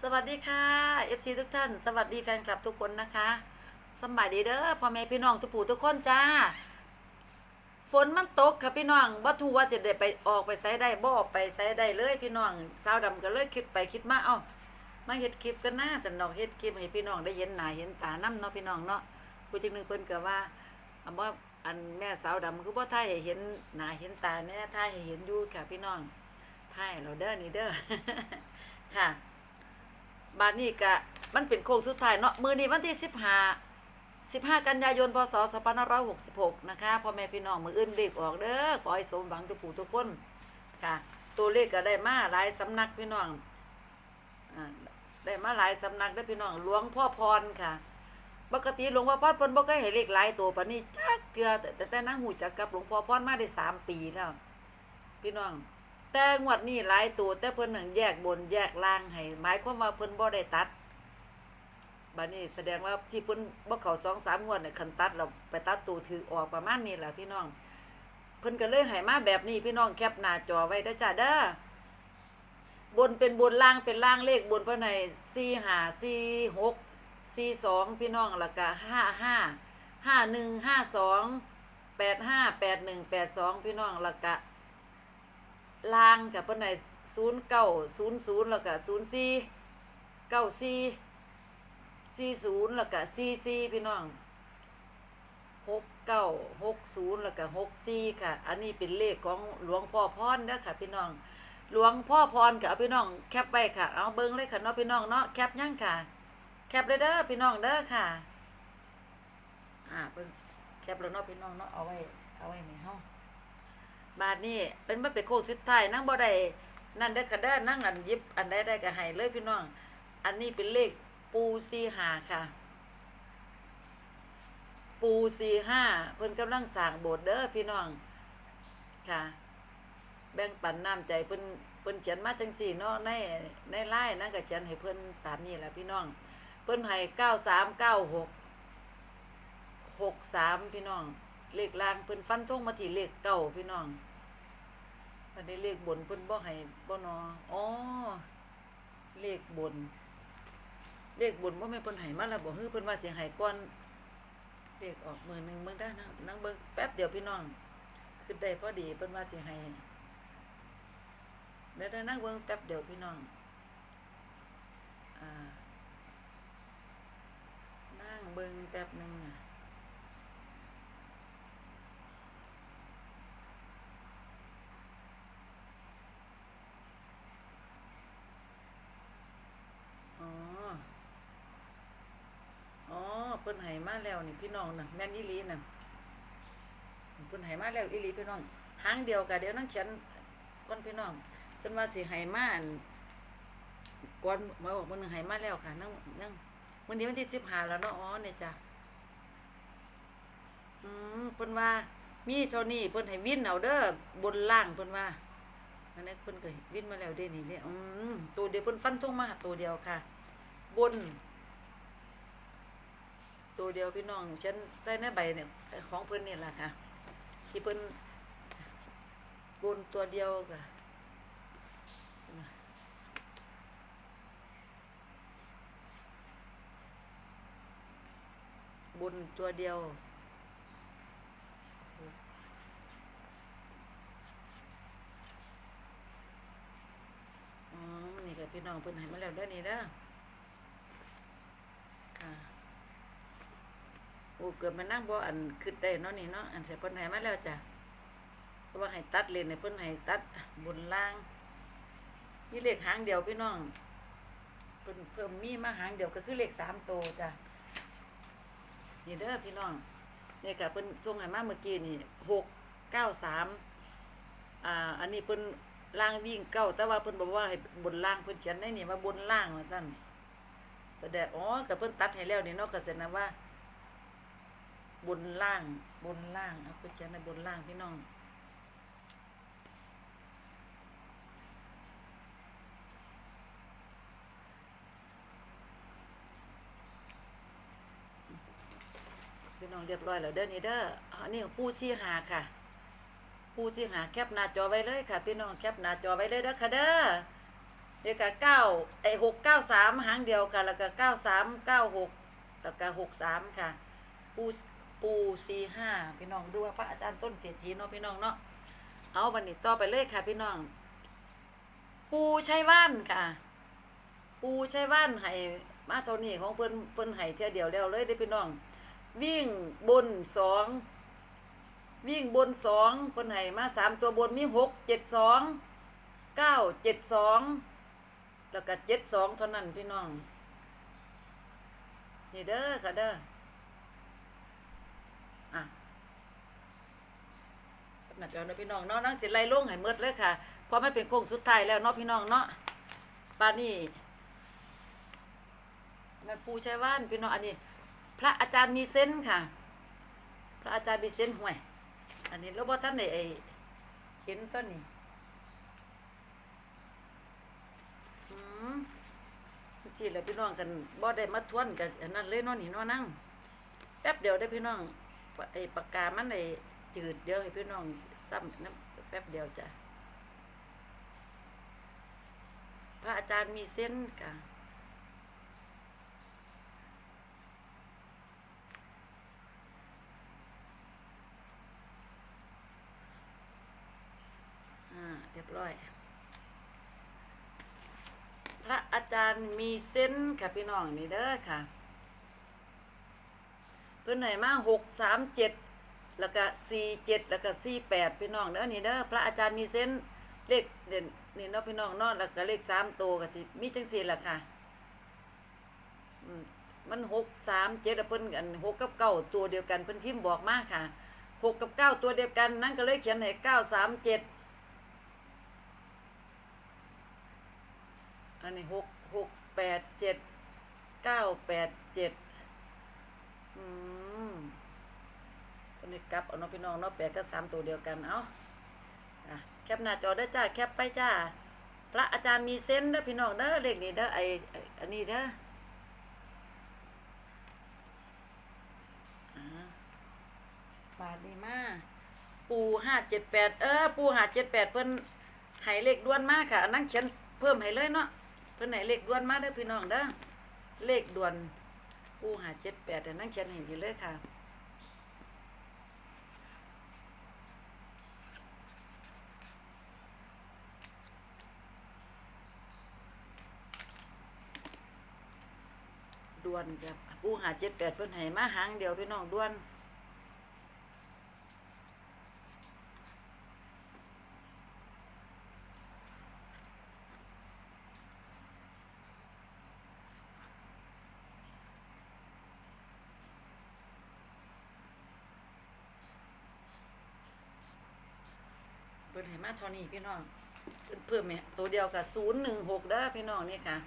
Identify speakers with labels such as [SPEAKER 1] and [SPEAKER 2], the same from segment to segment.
[SPEAKER 1] สวัสดีค่ะ FC ทุกท่าน สวัสดีแฟนคลับทุกคนนะคะสบายดีเด้อพ่อแม่พี่น้องทุกผู้ทุกคนจ้า ฝนมันตกค่ะพี่น้องบ่ทูว่าจะได้ไปออกไปไสได้บ่ออกไปไสได้เลยพี่น้องสาวดำก็เลยคิดไปคิดมาเอ้ามาเฮ็ดคลิปกันหนะจันดอกเฮ็ดคลิปให้พี่น้องได้เห็นหน้าเห็นตานํเนาะพี่น้องเนาะผู้จังหนึงเพิ่นก็ว่าอันว่าอันแม่สาวดำคือบ่ถ่ายให้เห็นหน้าเห็นตาแน่ถ่ายให้เห็นอยู่ค่ะพี่น้องถ่ายเราเด้อนี่เด้อค่ะ บานนี้ก็มันเป็นโค้งสุดท้ายเนาะมือนี้วันที่สิบห้าสิบห้ากันยายนพศสองพันห้าร้อยหกสิบหกนะคะพ่อแม่พี่น้องมืออื่นเลขออกเด้อขอให้สมหวังทุกผู้ทุกคนค่ะ ตัวเลขก็ได้มาหลายสำนักพี่น้องอ่าได้มาหลายสำนักได้พี่น้องหลวงพ่อพรค่ะปกติหลวงพ่อพรเพิ่นบ่เคยให้เลขหลายตัวปานนี้จักเทื่อแต่แต่แต่นั่งหูจักกับหลวงพ่อพรมาได้สามปีแล้ว พี่น้อง แต่งวดนี้หลายตัวแต่เพิ่นหนังแยกบนแยกล่างให้หมายความว่าเพิ่นบ่ได้ตัดบัดนี้แสดงว่าที่เพิ่นบ่เข้า2 3งวดเนี่ยคันตัดเราไปตัดตัวถือออกประมาณนี้แหละพี่น้อง เพิ่นก็เลยให้มาแบบนี้พี่น้องแคปหน้าจอไว้ด้จ้าเด้อบนเป็นบนล่างเป็นล่างเลขบนเพิ่นให้4 5 4 6 4 2พี่น้องแล้วก็5 5 5 1 5 2 8 5 8 1 8 2พี่น้องแล้วก็ ลางกับเพิ่นให้ศูนย์เก้าศูนย์ศูนย์แล้วก็ศูนย์สี่เก้าสี่สี่ศูนย์แล้วก็สี่สี่พี่น้องหกเก้าหกศูนย์แล้วก็หกสี่ค่ะ อันนี้เป็นเลขของหลวงพ่อพรเด้อค่ะ พี่น้อง หลวงพ่อพรกับพี่น้องแคปไว้ค่ะ เอาเบิ้งเลยค่ะเนาะพี่น้องเนาะแคปยังค่ะ แคปเลยเด้อพี่น้องเด้อค่ะ อ่าเพิ่นแคปแล้วเนาะพี่น้องเนาะเอาไว้เอาไว้ในห้อง บาทนี่เป็นบ่เป็นโค้งสุดท้ายนั่งบ่ได้นั่นได้ก็ได้นั่งอันยิบอันใดได้ก็ให้เลยพี่น้อง อันนี้เป็นเลขปูซีหาค่ะ ปูซีห้าเพิ่นกำลังสร้างโบสถ์เด้อพี่น้องค่ะ แบ่งปันน้ำใจเพิ่นเพิ่นเขียนมาจังสี่เนาะในในไลน์นั่นก็เขียนให้เพิ่นตามนี้แหละพี่น้อง เพิ่นให้เก้าสามเก้าหกหกสามพี่น้อง เลขล่างเพิ่นฟันธงมาที่เลขเก้าพี่น้อง อันนี้เลขบนเพิ่นบ่ให้บ่นออ๋อเลขบน เลขบนบ่แม่นเพิ่นให้มาแล้วบ่ฮือเพิ่นว่าสิให้ก่อนเลขออกมือหนึงเบิ่งได้นะนั่งเบิ่งแป๊บเดียวพี่น้องคือได้พอดีเพิ่นว่าสิให้เดี๋ยวได้นั่งเบิ่งแป๊บเดียวพี่น้องอ่านั่งเบิ่งแป๊บหนึงน่ะ อ๋อ อ๋อ เพิ่นให้ มาแล้วนี่พี่น้องน่ะแม่นอีหลีน่ะเพิ่นให้มาแล้วอีหลีพี่น้องหางเดียวกันเดี๋ยวนั่งฉันก่อนพี่น้องเพิ่นว่าสิให้มาอันก่อนมาบอกเพิ่นให้มาแล้วค่ะนั่งนั่งวันนี้วันที่15แล้วเนาะอ๋อเนี่ยจ้ะอืมเพิ่นว่ามีเท่านี้เพิ่นให้วินเอาเด้อบนล่างเพิ่นว่าอันนี้เพิ่นก็วินมาแล้วเด้นี่เด้อืมตัวเดียวเพิ่นฟันธงมาตัวเดียวค่ะ บน ตัวเดียวพี่น้องฉันใส่ในใบเนี่ยของเพิ่นนี่แหละค่ะที่เพิ่นบนตัวเดียวค่ะบนตัวเดียว อ๋อ นี่ก็พี่น้องเพิ่นให้มาแล้วเด้นี่เด้อค่ะ โอ้เกิดมานั่งบ่อันคิดได้เนาะนี่เนาะอันเสียเพิ่นให้มาแล้วจ้ะเพราะว่าให้ตัดเลนให้เพิ่นให้ตัดบนล่างมีเลขหางเดียวพี่น้องเพิ่นเพิ่มมีมาหางเดียวก็คือเลขสามโตวจ้ะนี่เด้อพี่น้องนี่ค่ะเพิ่นส่งให้มาเมื่อกี้นี่หกเก้าสามอ่าอันนี้เพิ่นล่างวิ่งเก้าแต่ว่าเพิ่นบอกว่าให้บนล่างเพิ่นเขียนได้นี่ว่าบนล่างว่าซั่นแสดงอ๋อก็เพิ่นตัดให้แล้วนี่เนาะก็แสดงว่า บนล่างบนล่างเอาเพิ่นเขียนในบนล่างพี่น้องพี่น้องเรียบร้อยแล้วเด้อนี่เด้ออันนี้ของผู้ชี้หาค่ะผู้ชี้หาแคปหน้าจอไว้เลยค่ะ พี่น้องแคปหน้าจอไว้เลยเด้อค่ะเด้อเดี๋ยวก็เก้าไอ้หกเก้าสามหางเดียวค่ะ แล้วก็เก้าสามเก้าหกแล้วก็หกสามค่ะ ปู ปูสี่ห้าพี่น้องดูว่าพระอาจารย์ต้นเศรษฐีเนาะพี่น้องเนาะเอาบันนี้ต่อไปเลยค่ะ พี่น้อง ปูชัยว่านค่ะ ปูชัยว่านให้มาเท่านี้ของเพิ่นเพิ่นให้เท่ยเดียวแล้วเลยเด้พี่น้อง วิ่งบนสองวิ่งบนสองเพิ่นให้มาสามตัวบนมีหกเจ็ดสองเก้าเจ็ดสองแล้วก็เจ็ดสองเท่านั้นพี่น้องนี่เด้อค่ะเด้ออะ หนักแล้วนะพี่น้องเนาะนั่งสิไล่ลงให้หมดเลยค่ะเพราะมันเป็นโค้งสุดท้ายแล้วเนาะพี่น้องเนาะปานนี้มันปูชัยว่านพี่น้องอันนี้ พระอาจารย์มีเส้นค่ะ พระอาจารย์มีเส้นห่วย อันนี้แล้วบ่ท่านได้ไอ้เห็นต้นนี้อืมจีแล้วพี่น้องกันบ่ได้มาทวนกันนนั้นเลยเนาะนี่นาะนั่งแป๊บเดียวได้พี่น้องไอ้ปากกามันไอ้ จืดเดียวให้พี่น้องซ้ำน้ำแป๊บเดียวจ้ะพระอาจารย์มีเส้นค่ะอ่าเรียบร้อย พระอาจารย์มีเส้นค่ะพี่น้องนี่เด้อค่ะเพิ่นให้มาหกสามเจ็ด แล้วก็สี่เจ็ดแล้วก็สี่แปดพี่น้องเด้อนี่เด้อพระอาจารย์มีเส้นเลขเด่นนี่เนาะพี่น้องเนาะแล้วก็เลขสามตัวก็สิมีจังสี่ล่ะค่ะมันหกสามเจ็ดเพิ่นกันหกกับเก้าตัวเดียวกันเพิ่นพิมพ์บอกมาค่ะหกกับเก้าตัวเดียวกันนั่นก็เลยเขียนให้เก้าสามเจ็ดอันนี้หกหกแปดเจ็ดเก้าแปดเจ็ดอืมตัวนี้ กลับเอาเนาะพี่น้องเนาะแปดก็สามตัวเดียวกันเอาแคปหน้าจอได้จ้าแคปไปจ้า พระอาจารย์มีเส้นเด้อพี่น้องเด้อเลขนี้เด้อไอไออันนี้เด้ออ่าบาทดีมากปูห้าเจ็ดแปดเออ ปูห้าเจ็ดแปดเพิ่นให้เลขด้วนมากค่ะนนั้นเขียนเพิ่มให้เลยเนาะเพิ่นให้เลขด้วนมาเด้อพี่น้องเด้อเลขด่วนปูห้าเจ็ดแปดนนั้นเขียนให้อยู่เลยค่ะ ด่วนจ้ะปูหาเจ็ดแปดเพิ่นให้มาหางเดียวพี่น้องด่วนเพิ่นให้มาเท่านี้พี่น้องเพิ่นเพิ่มให้ตัวเดียวกับศูนย์หนึ่งหกเด้อพี่น้องนี่ค่ะ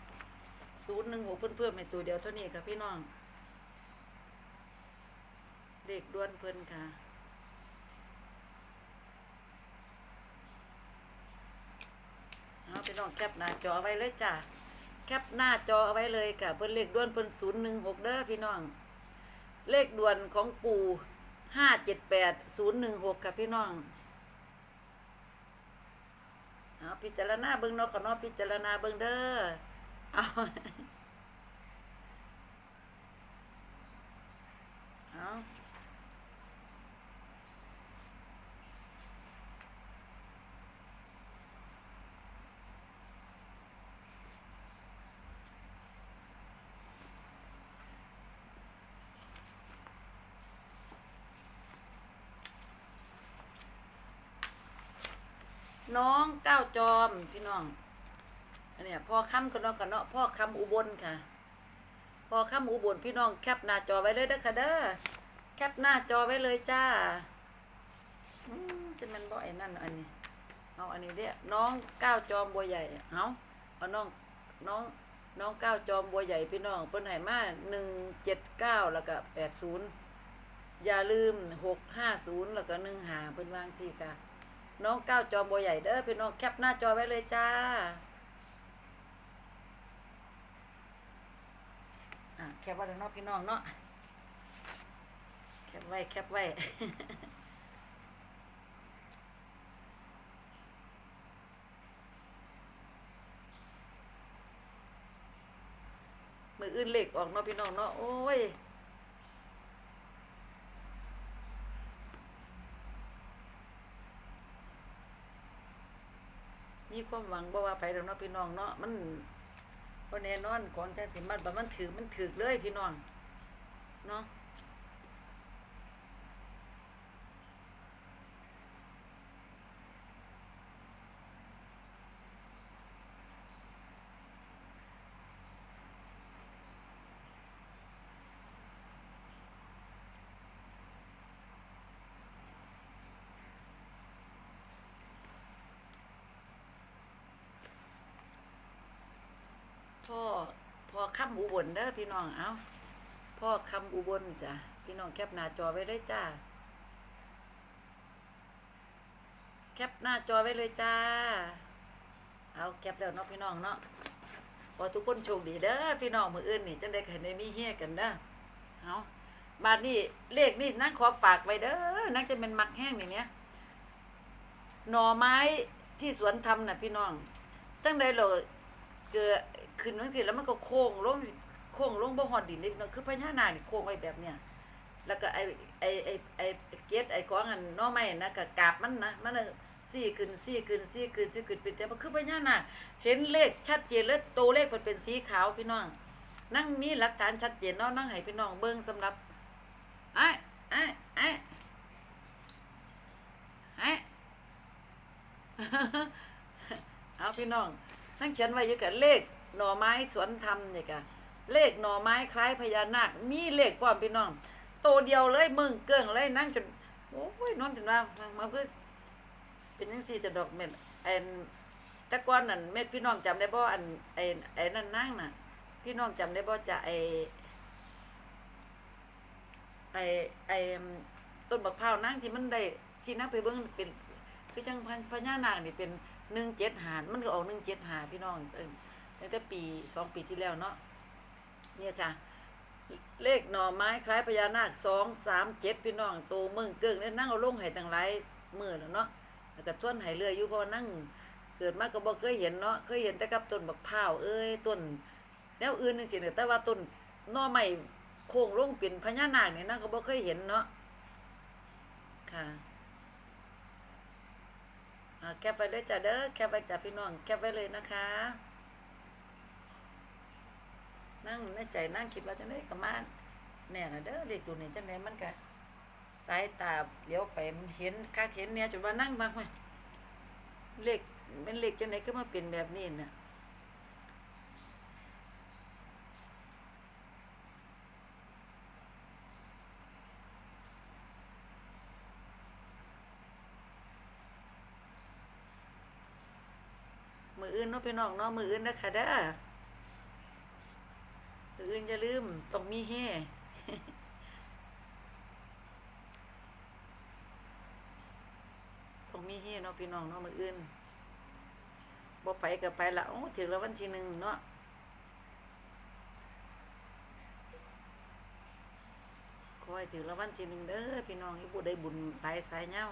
[SPEAKER 1] ศูนย์หนึ่งหกเพิ่นเพิ่มให้ตัวเดียวเท่านี้ค่ะพี่น้องเด็กด้วนเพิ่นค่ะเอาพี่น้องแคปหน้าจอไว้เลยจ้ะแคปหน้าจอเอาไว้เลยค่ะเพิ่นเลขด้วนเพิ่นศูนย์หนึ่งหกเด้อพี่น้อง เลขด่วนของปู่ห้าเจ็ดแปดศูนย์หนึ่งหกค่ะพี่น้องเอาพิจารณาเบิ่งเนาะขอเนาะพิจารณาเบิ่งเด้อ เอาเอาน้องก้าวจอมพี่น้อง อันเนี้ยพ่อค้ำกันเนาะกันเนาะพ่อค้ำอุบลค่ะพ่อค้ำอุบลพี่น้องแคปหน้าจอไว้เลยเด้อค่ะเด้อแคปหน้าจอไว้เลยจ้าอืมจะมันบ่ไอ้นั่นอันนี้เอาอันนี้เด้อน้องก้าวจอมบัวใหญ่เอาเอาน้องน้องน้องก้าวจอมบัวใหญ่พี่น้องเพิ่นให้มาหนึ่งเจ็ดเก้าแล้วก็แปดศูนย์อย่าลืมหกห้าศูนย์แล้วก็หนึ่งหาเพิ่นวางสี่ค่ะน้องก้าวจอมบัวใหญ่เด้อพี่น้องแคปหน้าจอไว้เลยจ้า อะแคปไว้แล้วเนาะพี่น้องเนาะแคปไว้แคปไว้อออื่นเหลขออกเนาะพี่น้องเนาะโอ้ยมีความหวังบ่ว่าไปแล้วเนาะพี่น้องเนาะมัน บ่แน่นอนของจังสิมันบ่มันถือมันถือเลยพี่น้องเนาะ พ่อพ่อ คำอุบลเด้อพี่น้องเอาพ่อคำอุบลจ้ะพี่น้องแคปหน้าจอไว้เลยจ้าแคปหน้าจอไว้เลยจ้า เอาแคปแล้วเนาะพี่น้องเนาะขอทุกคนโชคดีเด้อพี่น้องมืออื่นนี่จังได้ก็ให้ได้มีเฮียกันเด้อเอาบาดนี้เลขนี่นั่งขอฝากไว้เด้อนั่งจะเป็นมักแห้งนี่เนี้ยหน่อไม้ที่สวนทำน่ะพี่น้องจังได้เราเกิด ขึ้นจังซี่แล้วมันก็โค้งลงโค้งลงบ่ฮอดดินนี่เนาะคือพญานาคนี่โค้งไว้แบบเนี้ยแล้วก็ไอไอไอไอเกศไอ้ของอันน้อไม้นะก็กาบมันนะมันน่ะซี่ขึ้นซี่ขึ้นซี่ขึ้นซี่ขึ้นเป็นแต่มันคือพญานาคเห็นเลขชัดเจนเลยตัวเลขมันเป็นสีขาวพี่น้อง นั่งมีหลักฐานชัดเจนเนาะนั่งให้พี่น้องเบิ่งสำหรับไอ้ไอ้ไอ้ไอ้เอาพี่น้องทั้งเขียนไว้อยู่กับเลข หน่อไม้สวนธรรมเนี่ยกะเลขหน่อไม้คล้ายพญานาค มีเลขความพี่น้อง โตเดียวเลยมึงเกิ้งเลยนั่งจนโอ้ยนอนจนว่ามามาคือเป็นจังซี่จะดอกเม็ดไอ้ตะก้อนนั่นเม็ดพี่น้องจำได้บ่อันไอ้ไอ้นั่นนั่งน่ะ พี่น้องจำได้บ่จะไอ้ไอ้ไอ้ต้นบักพร้าวนั่งที่มันได้ที่นั่งไปเบิ่งเป็นคือจังพญานาคนี่เป็นหนึ่งเจ็ดหามันก็ออกหนึ่งเจ็ดหาพี่น้องเอิ่ม ตั้งแต่ปีสองปีที่แล้วเนาะเนี่ยค่ะ เลขหน่อไม้คล้ายพญานาคสองสามเจ็ดพี่น้องโตมึงเกิงเนี่ยนั่งเอาลงให้ตั้งหลายมือแล้วเนาะแล้วก็ท่วนให้เรื่อยอยู่เพอนั่งเกิดมาก็บ่เคยเห็นเนาะเคยเห็นแต่กับต้นบักพร้าวเอ้ยต้นแนวอื่นจริงๆแต่ว่าต้นหน่อไม้โค้งลงเป็นพญานาคเนี่ยนั่งก็บ่เคยเห็นเนาะค่ะแคปไปเลยจ้ะเด้อแคปไปจ้ะพี่น้องแคปไว้เลยนะคะ นั่งในใจนั่งคิดว่าจังได๋ก็มาแน่น่ะเด้อเลขตัวนี้จังได๋มันก็สายตาเลี้ยวไปมันเห็นคักเห็นเนี่ยจนว่านั่งมากไหมเลขเป็นเลขจังได๋ก็มาเป็นแบบนี้น่ะมืออื่นเนาะพี่น้องเนาะมืออื่นนะคะเด้อ ออื่นอย่าลืมต้องมีเฮต้องมีเฮเนาะพี่น้องเนาะมืออื่นบ่ไปก็ไปละโอ้ถึงแล้ววันที่หนึ่งเนาะขอให้ถึงแล้ววันที่หนึ่งเด้อพี่น้องให้บุได้บุญหลายสายเหย้า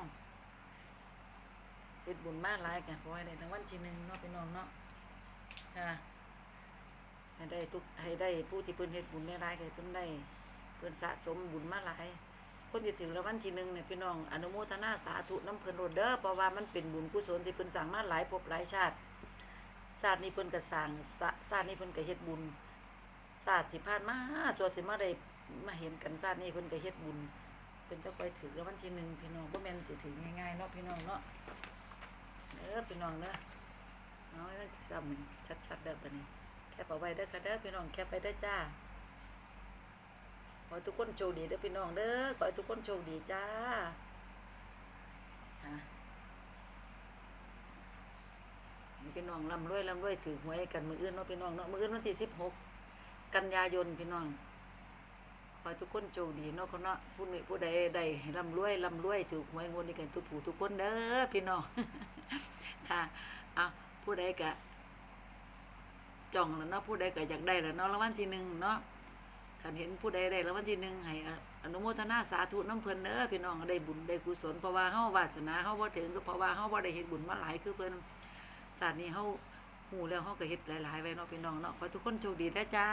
[SPEAKER 1] เฮ็ดบุญมาหลายกันขอให้ได้รางวัลที่หนึ่งเนาะพี่น้องเนาะค่ะ ให้ได้ทุกให้ได้ผู้ที่เพิ่นเฮ็ดบุญหลายก็ให้เพิ่นได้เพิ่นสะสมบุญมาหลาย คนที่ถึงรางวัลที่หนึ่งเนี่ยพี่น้องอนุโมทนาสาธุน้ำเพิ่นโลดเด้อเพราะว่ามันเป็นบุญกุศลที่เพิ่นสร้างมาหลายภพหลายชาติชาตินี้เพิ่นก็สร้างชาตินี้เพิ่นก็เฮ็ดบุญชาติที่ผ่านมาตัวที่มาได้มาเห็นกันชาตินี้เพิ่นก็เฮ็ดบุญเพิ่นจะไปถึงรางวัลที่หนึ่งพี่น้องบ่แม่นสิถึงง่ายๆเนาะพี่น้องเนาะเด้อพี่น้องเด้อเอาให้มันซ้ำชัดๆเด้อบัดนี้ ปเอาไว้เด้อค่ะเด้อพี่น้องแคปไว้เด้อจ้าขอให้ทุกคนโชคดีเด้อพี่น้องเด้อขอให้ทุกคนโชคดีจ้าพี่น้องร่ำรวยร่ำรวยถือหวยกันมืออื่นเนาะพี่น้องเนาะมืออื่นวันที่สิบหกกันยายนพี่น้องขอให้ทุกคนโชคดีเนาะคนเนาะผู้นี้ผู้ใดใดให้ร่ำรวยร่ำรวยถือหวยงวดนี้กันทุกผู้ทุกคนเด้อพี่น้องค่ะเอาผู้ใดกะ จ้องแล้วเนาะผู้ใดก็อยากได้แล้วเนาะรางวัลที่หนึ่งเนาะขันเห็นผู้ใดได้รางวัลที่หนึ่งให้อนุโมทนาสาธุน้ำเพลินเด้อพี่น้องได้บุญได้กุศลเพราะว่าเฮาวาสนาเฮาบ่ถึงก็เพราะว่าเฮาบ่ได้เห็นบุญมาหลายคือเพิ่นศาสตร์นี้เฮาหูแล้วเฮาก็เฮ็ดหลายๆไว้เนาะพี่น้องเนาะขอทุกคนโชคดีนะจ้า